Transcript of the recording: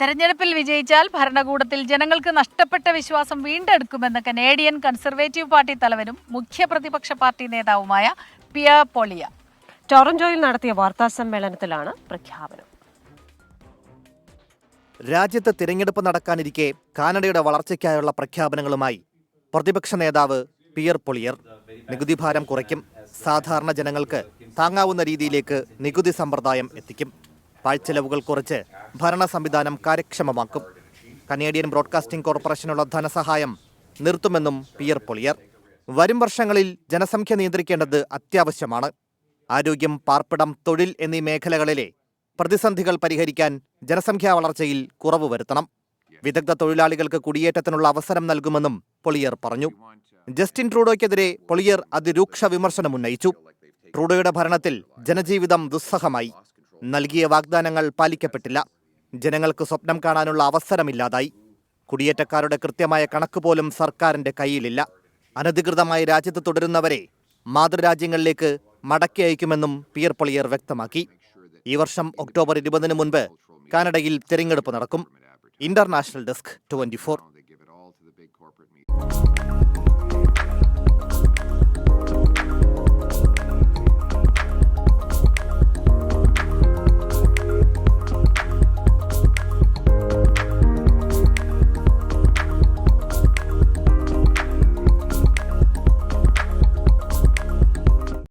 തെരഞ്ഞെടുപ്പിൽ വിജയിച്ചാൽ ഭരണകൂടത്തിൽ ജനങ്ങൾക്ക് നഷ്ടപ്പെട്ട വിശ്വാസം വീണ്ടെടുക്കുമെന്ന് കനേഡിയൻ കൺസർവേറ്റീവ് പാർട്ടി തലവനും മുഖ്യ പ്രതിപക്ഷ പാർട്ടി നേതാവുമായ പിയ പൊളിയ. ടൊറന്റോയിൽ നടത്തിയ വാർത്താ സമ്മേളനത്തിലാണ് പ്രഖ്യാപനം. രാജ്യത്ത് തിരഞ്ഞെടുപ്പ് നടക്കാനിരിക്കെ കാനഡയുടെ വളർച്ചയ്ക്കായുള്ള പ്രഖ്യാപനങ്ങളുമായി പ്രതിപക്ഷ നേതാവ് പിയർ പൊളിയർ. നികുതി ഭാരം കുറയ്ക്കും. സാധാരണ ജനങ്ങൾക്ക് താങ്ങാവുന്ന രീതിയിലേക്ക് നികുതി സമ്പ്രദായം എത്തിക്കും. പാഴ്ചെലവുകൾ കുറച്ച് ഭരണ സംവിധാനം കാര്യക്ഷമമാക്കും. കനേഡിയൻ ബ്രോഡ്കാസ്റ്റിംഗ് കോർപ്പറേഷനുള്ള ധനസഹായം നിർത്തുമെന്നും പിയർ പൊളിയർ. വരും വർഷങ്ങളിൽ ജനസംഖ്യ നിയന്ത്രിക്കേണ്ടത് അത്യാവശ്യമാണ്. ആരോഗ്യം പാർപ്പിടം തൊഴിൽ എന്നീ മേഖലകളിലെ പ്രതിസന്ധികൾ പരിഹരിക്കാൻ ജനസംഖ്യാ വളർച്ചയിൽ കുറവ് വരുത്തണം. വിദഗ്ധ തൊഴിലാളികൾക്ക് കുടിയേറ്റത്തിനുള്ള അവസരം നൽകുമെന്നും പൊളിയർ പറഞ്ഞു. ജസ്റ്റിൻ ട്രൂഡോയ്ക്കെതിരെ പൊളിയർ അതിരൂക്ഷ വിമർശനം ഉന്നയിച്ചു ട്രൂഡോയുടെ ഭരണത്തിൽ ജനജീവിതം ദുസ്സഹമായി. നൽകിയ വാഗ്ദാനങ്ങൾ പാലിക്കപ്പെട്ടില്ല. ജനങ്ങൾക്ക് സ്വപ്നം കാണാനുള്ള അവസരമില്ലാതായി. കുടിയേറ്റക്കാരുടെ കൃത്യമായ കണക്ക് പോലും സർക്കാരിന്റെ കയ്യിലില്ല. അനധികൃതമായി രാജ്യത്ത് തുടരുന്നവരെ മാതൃരാജ്യങ്ങളിലേക്ക് മടക്കി അയക്കുമെന്നും പിയർ പൊളിയർ വ്യക്തമാക്കി. ഈ വർഷം ഒക്ടോബർ ഇരുപതിന് മുൻപ് കാനഡയിൽ തെരഞ്ഞെടുപ്പ് നടക്കും. International desk twenty